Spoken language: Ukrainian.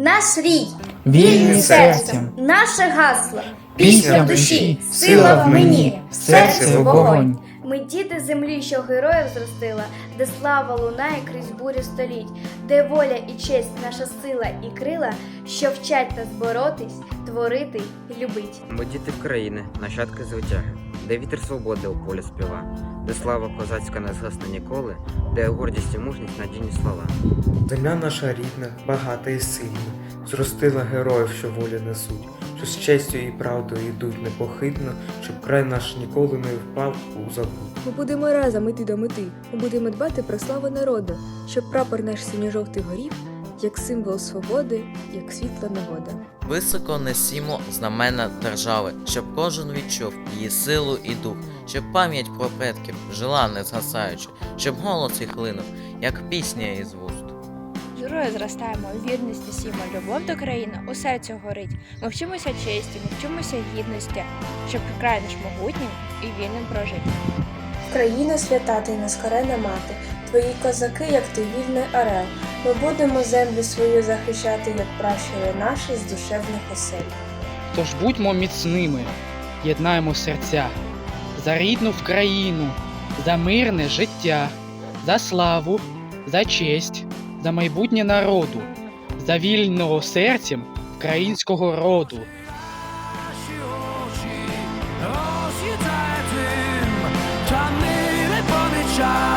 Наш рій, Вільні серцем, наше гасло, пісня в душі, сила в мені, в серці вогонь. Ми діти землі, що героїв зростила, де слава лунає крізь бурю століть, де воля і честь наша сила і крила, що вчать нас боротись, творити і любить. Ми діти України, нащадки звитяги, де вітер свободи у полі співа, де слава козацька не згасне ніколи, де гордість і мужність надійні слова. Земля наша рідна, багата і сильна, зростила героїв, що волю несуть, що з честю і правдою йдуть непохитно, щоб край наш ніколи не впав у забут. Ми будемо разом іти до мети. Ми будемо дбати про славу народу, щоб прапор наш синьо-жовтий горів, як символ свободи, як світла нагода. Високо несімо знамена держави, щоб кожен відчув її силу і дух, щоб пам'ять про предків жила не згасаючи, щоб голос їх линув, як пісня із вуст. Журою зростаємо у вірності сімо, любов до країни у серці горить. Ми вчимося честі, ми вчимося гідності, щоб край наш могутнім і вільним прожити. Країна свята ти наскорена мати, твої козаки, як ти вільний орел. Ми будемо землю свою захищати, як пращури наші з душевних осель. Тож будьмо міцними, єднаємо серця за рідну в країну, за мирне життя, за славу, за честь, за майбутнє народу, за вільного серцем українського роду. Та